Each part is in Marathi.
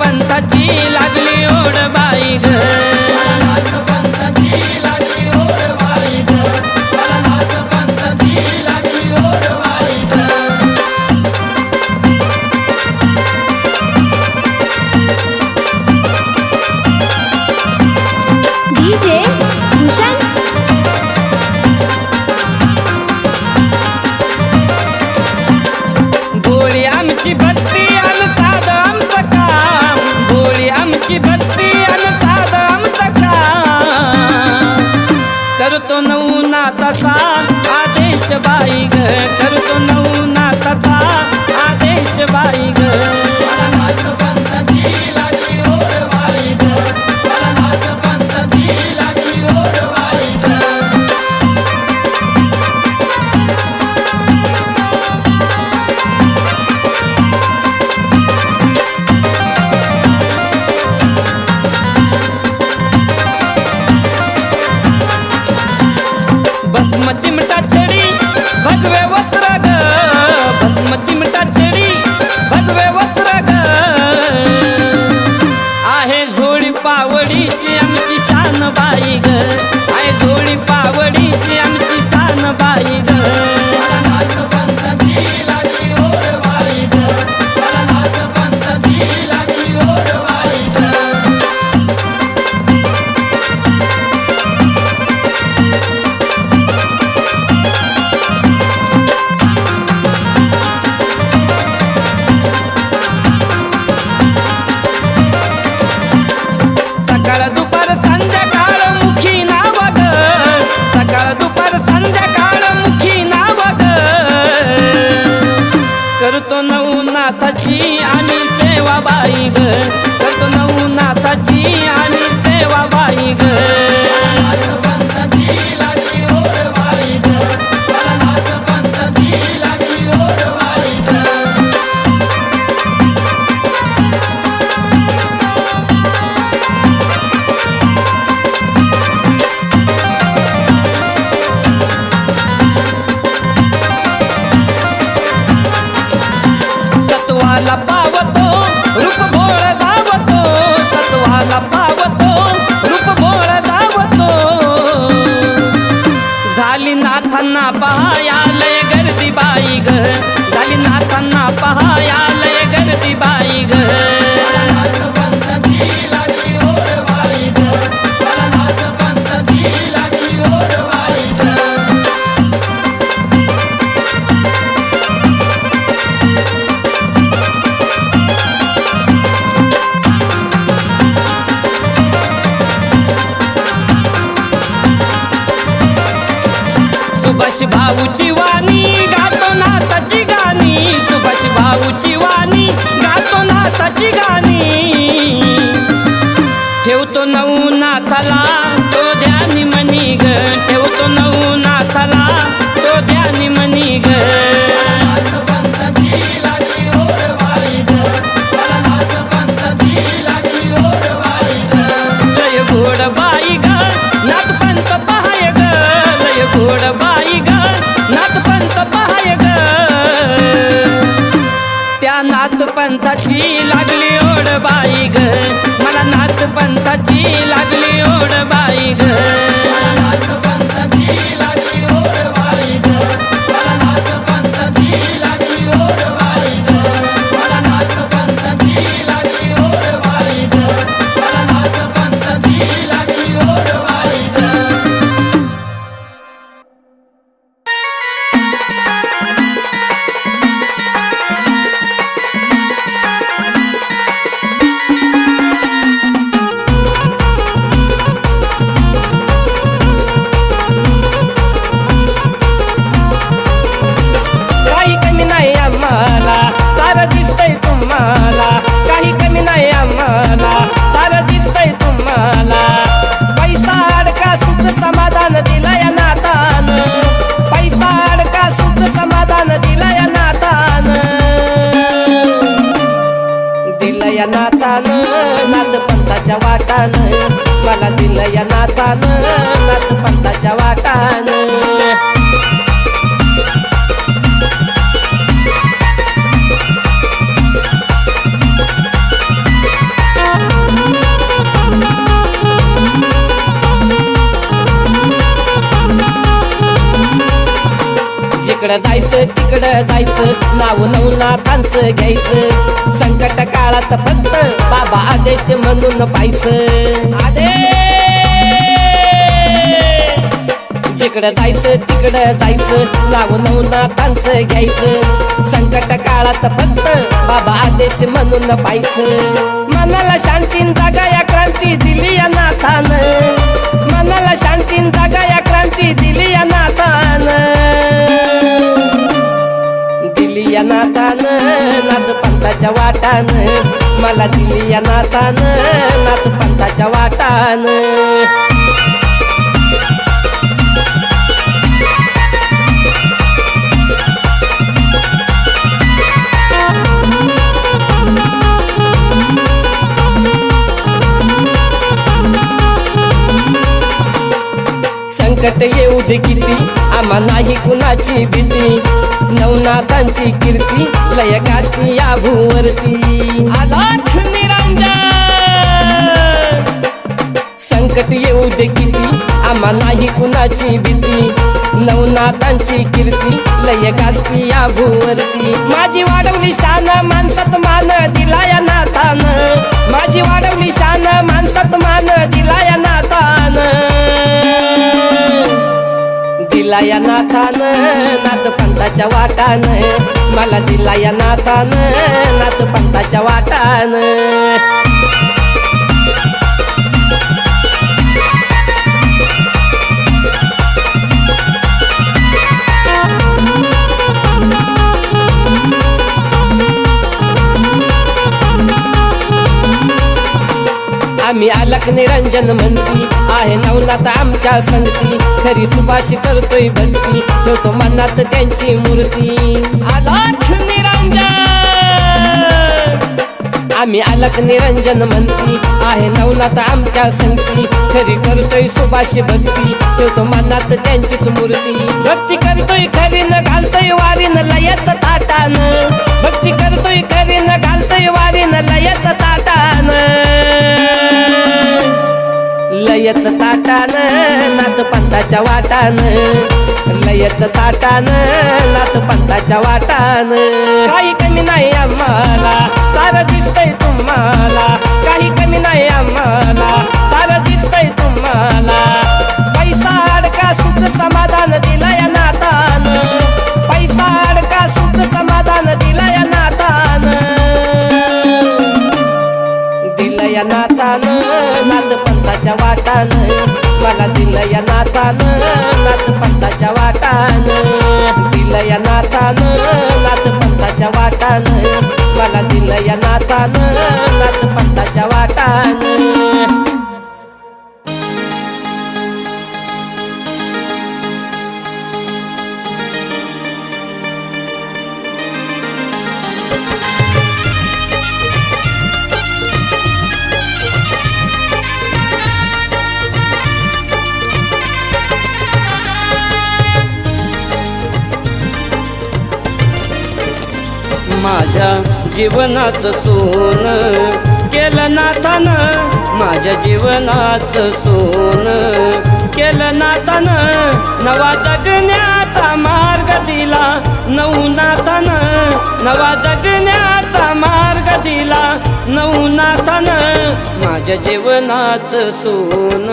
पंथाची लागली मला दिलं या नातानं नात पंताच्या वाटानं इकडं जायचं तिकडं जायचं. नाव नवनाथांचं घ्यायचं. संकट काळात फक्त बाबा आदेश म्हणून पाहायचं. आदेश! जिकडं जायचं तिकडं जायचं. नाव नवनाथांचं घ्यायचं. संकट काळात फक्त बाबा आदेश म्हणून पाहायचं. मनाला शांतीन जागा या क्रांती दिली या नाथान. मनाला शांतीन जागा या क्रांती दिली या नाथान. पंताच्या वाटान मला दिली या नातान नात पंताच्या वाटान. संकट येऊ दे किती आम्हा नाही कुणाची भीती. नवनाथांची कीर्ती लय गाजती या भूवरती. आलाख निरंजन. संकट येऊ दे किती आम्हा नाही कुणाची भीती. नवनाथांची कीर्ती लय गाजती या भूवरती. माझी वाढवली शान माणसात मान दिला या नाथानं. माझी वाढवली शान माणसात मान दिला या नाथानं. दिला या नाथान नाथ पंताच्या वाटान. मला दिला या नाथान नाथ पंताच्या वाटान. आम्ही अलक निरंजन म्हणती. आहे नवनाथ आमच्या संगती. खरी सुभाष करतोय भक्ती. ठेवतो मनात त्यांची मूर्ती. अलख निरंजन. आम्ही अलक निरंजन म्हणती. आहे नवनाथ आमच्या संगती. खरी करतोय सुभाष भक्ती. ठेवतो मनात त्यांचीच मूर्ती. भक्ती करतोय खरी न घालतोय वारीन लयच ताटान भक्ती करतोय खरी लयच ताटान नात पंथाच्या वाटान. लयच ताटान नात पंथाच्या वाटान. काही कमी नाही आम्हाला सारं दिसतंय तुम्हाला. काही कमी नाही आम्हाला सारं दिसतंय तुम्हाला. वाटान मला दिलं या नातानं नात पंथाच्या वाटान. दिलं या नातानं नात पंथाच्या वाटान मला दिलं या नातानं नात पंथाच्या वाटान. माझ्या जीवनात सोन केलं नातानं माझ्या जीवनात सोन केलं नातानं नवा जगण्याचा मार्ग दिला नवनाथानं नवा जगण्याचा मार्ग दिला नवनाथानं माझ्या जीवनात सोन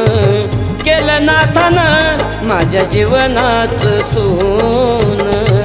केलं नाथानं माझ्या जीवनात सोन.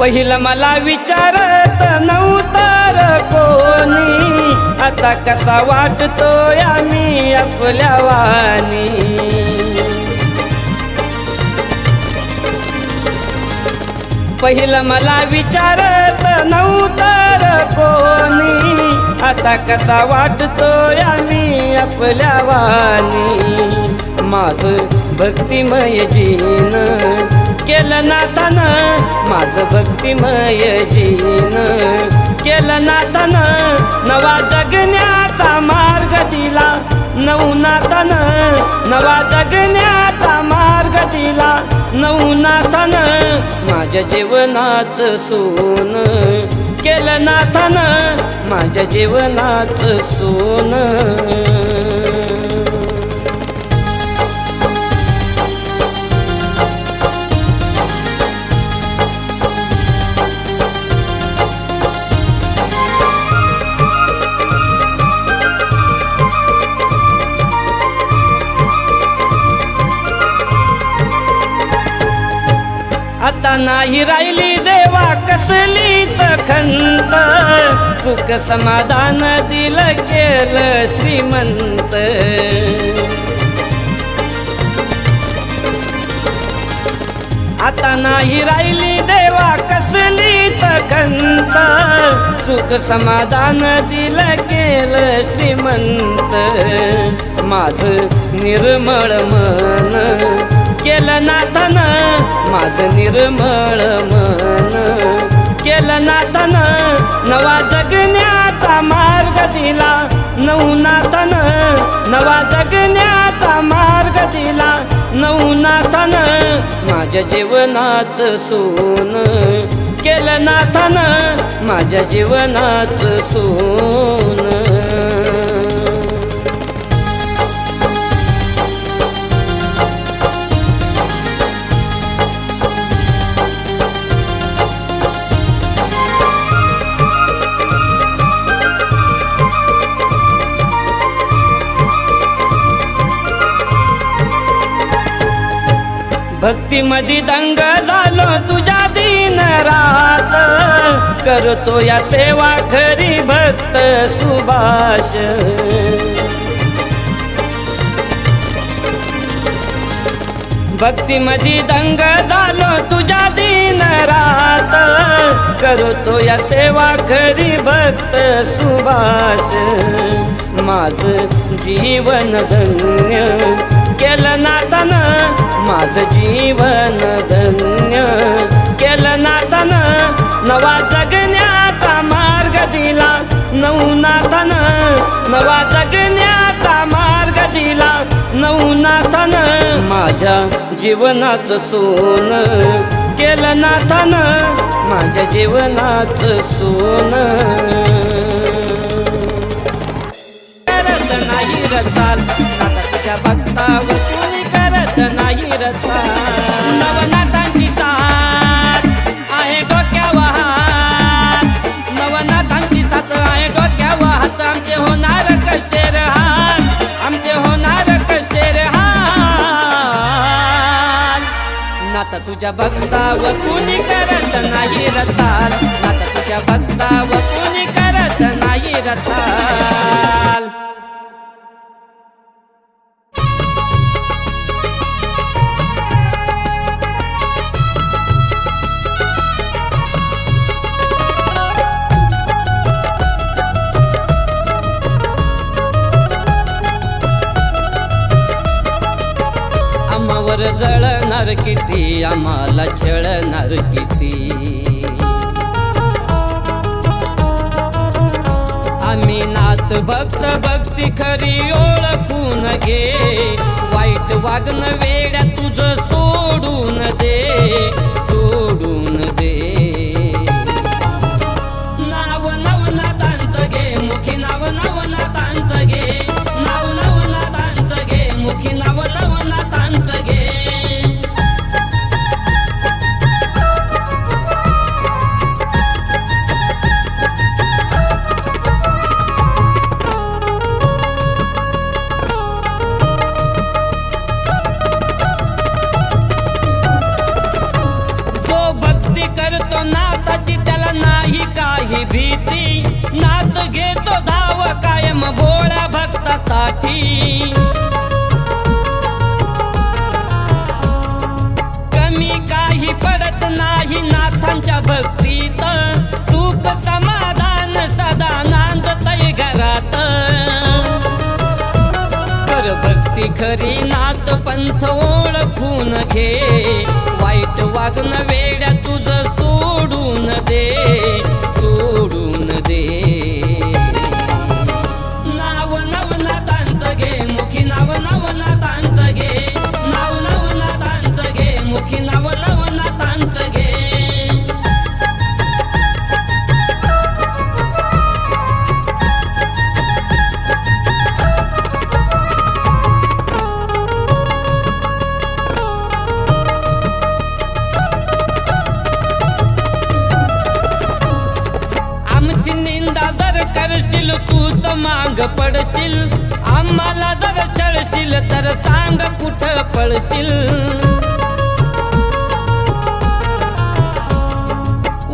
पहिलं मला विचारत नव्हतं कोणी. आता कसा वाटतो आम्ही आपल्या वाणी. पहिलं मला विचारत नव्हतं कोणी. आता कसा वाटतो आम्ही आपल्या वाणी. माझ भक्तिमय जीन केलं नातान माझं भक्तिमय जीन केलं नातान नवा जगण्याचा मार्ग दिला. नवनाथन नवा जगण्याचा मार्ग दिला. नवनाथन माझ्या जीवनात सोन. केलं नातान माझ्या जीवनात सोन. आता नाही राहिली देवा कसलीच खंत. सुख समाधान दिलं केलं श्रीमंत. आता नाही राहिली देवा कसलीच खंत. सुख समाधान दिलं केलं श्रीमंत. माझ निर्मळ मन केलं नाथन माझ निर्मळ मन. केलं नाथन नवा जगण्याचा मार्ग दिला. नवनाथन नवा जगण्याचा मार्ग दिला. नवनाथन माझ्या जीवनात सोन. केलं नाथन माझ्या जीवनात सोन. भक्तीमध्ये दंग झालो तुझ्या दिन रात. करतो या सेवा खरी भक्त सुभाष. भक्तीमध्ये दंग झालो तुझ्या दिन रात. करतो या सेवा खरी भक्त सुभाष. माझ जीवन धन्य केलं नातन माझं जीवन धन्य. केलं नातन नवा जगण्याचा मार्ग दिला. नवनाथन नवा जगण्याचा मार्ग दिला. नवनाथन माझ्या जीवनाचं सोन. केलं नाथन माझ्या जीवनात सोन. करत नाही आता तुझ्या भक्तावर नाता तुझ्या भक्तावर कुणी करत नाही रचाल नाता तुझ्या भक्तावर कुणी करत नाही रचाल जळणार किती? आम्हाला छळणार किती? आम्ही नात भक्त भक्ती खरी ओळखून घे. वाईट वागणं वेड्या तुझं सोडून दे. सोडून ओळखून घे. वाईट वागणं वेड्या तुझं सोडून दे. पळशील? आम्हाला जर चळशील तर सांग कुठं पळशील?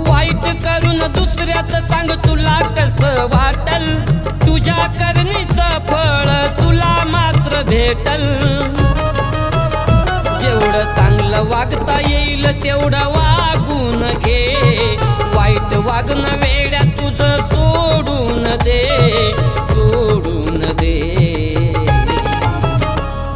वाईट करून दुसऱ्याच सांग तुला कसं वाटल? तुझ्या करणीचं फळ तुला मात्र भेटल. जेवढं चांगलं वागता येईल तेवढं वागून घे. वाईट वागणं वेड्या तुझं सोडून दे सोडून दे.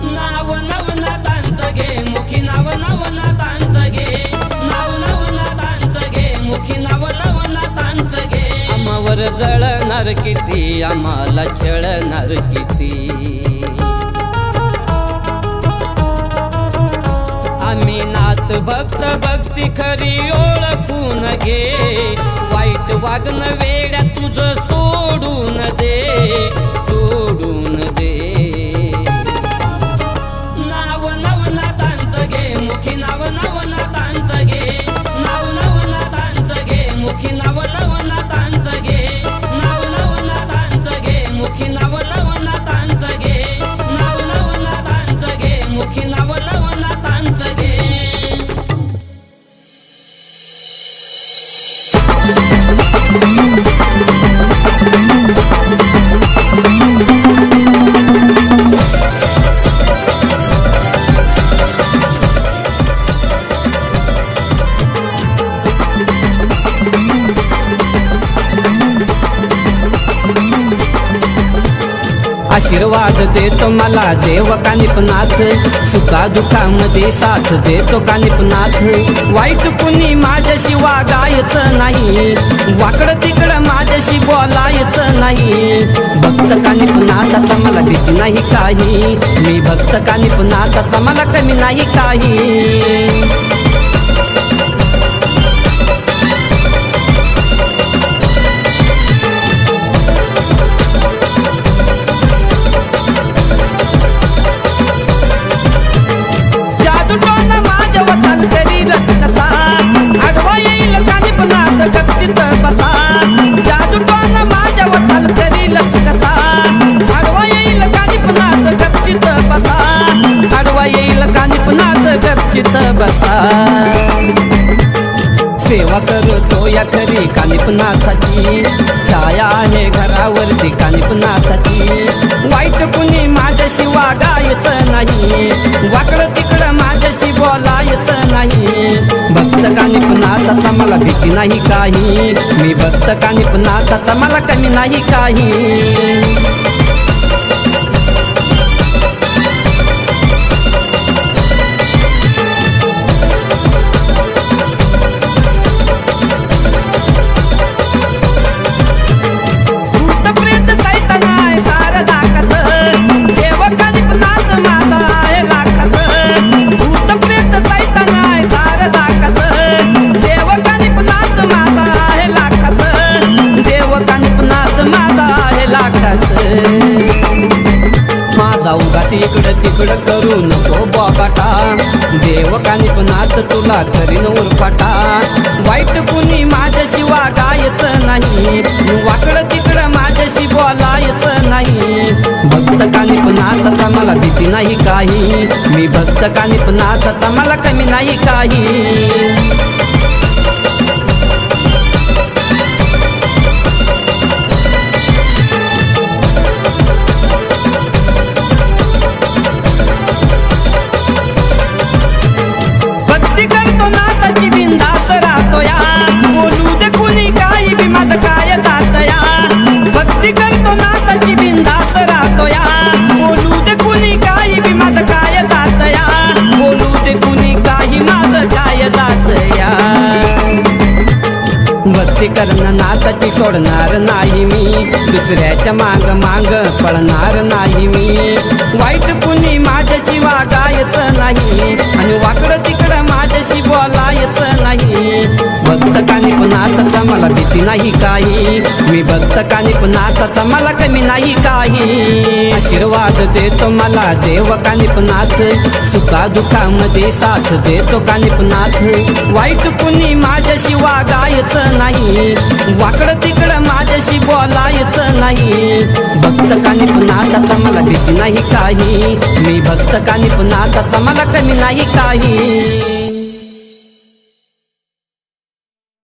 नाव नवनाथांचं घे मुखी नाव नवनाथांचं घे. नाव नवनाथांचं घे मुखी नाव नवनाथांचं घे. आम्हावर जळणार किती आम्हाला छळणार किती? भक्त भक्ती खरी ओळखून घे. वाईट वागणं वेड्या तुझं सोडून दे सोडून दे. आशीर्वाद देतो मला देव कानिपनाथ सुखा दुखामध्ये साथ देतो कानिपनाथ वाईट कुणी माझ्याशी वागायचं नाही. वाकडं तिकडं माझ्याशी बोलायचं नाही. भक्त कानिपनाथाचा मला भीती नाही काही. मी भक्त कानिपनाथाचा मला कमी नाही काही. या खरी कालिपनाथाची. छाया आहे घरावरती कालिपनाथाची. वाईट कुणी माझ्याशी वागायचं नाही. वाकडं तिकडं माझ्याशी बोलायचं नाही. भक्त कानिपनाथाचा मला भीती नाही काही. मी भक्त कानिपनाथाचा मला कमी नाही काही. इकडं करू नको बाबाटा देव कानिपनाथ तुला करीन उरफाटा. वाईट कुणी माझ्याशी वागायचं नाही. वाकडं तिकडं माझ्याशी बोलायच नाही. भक्त कानिपनाथाचा मला भीती नाही काही. मी भक्त कानिपनाथाचा मला कमी नाही काही. भक्ती करणं नाताची सोडणार नाही मी. दुसऱ्याच्या मांग मांग पळणार नाही मी. वाईट कुणी माझ्याशी वागायचं नाही. आणि वाकडं तिकडं माझ्याशी बोलायचं नाही. भक्त काने पुन्हा आताचा मला भीती नाही काही. मी भक्त काने पुन्हा मला कमी नाही काही. आशीर्वाद देतो मला देव कानिपनाथ सुखा दुःखामध्ये साथ देतो कानिपनाथ वाईट कुणी माझ्याशी वागायचं नाही. इकडं तिकडं माझ्याशी बोलायचं नाही. भक्त कानिपनाथाचा मला भीती नाही काही. मी भक्त कानिपनाथाचा मला कमी नाही काही.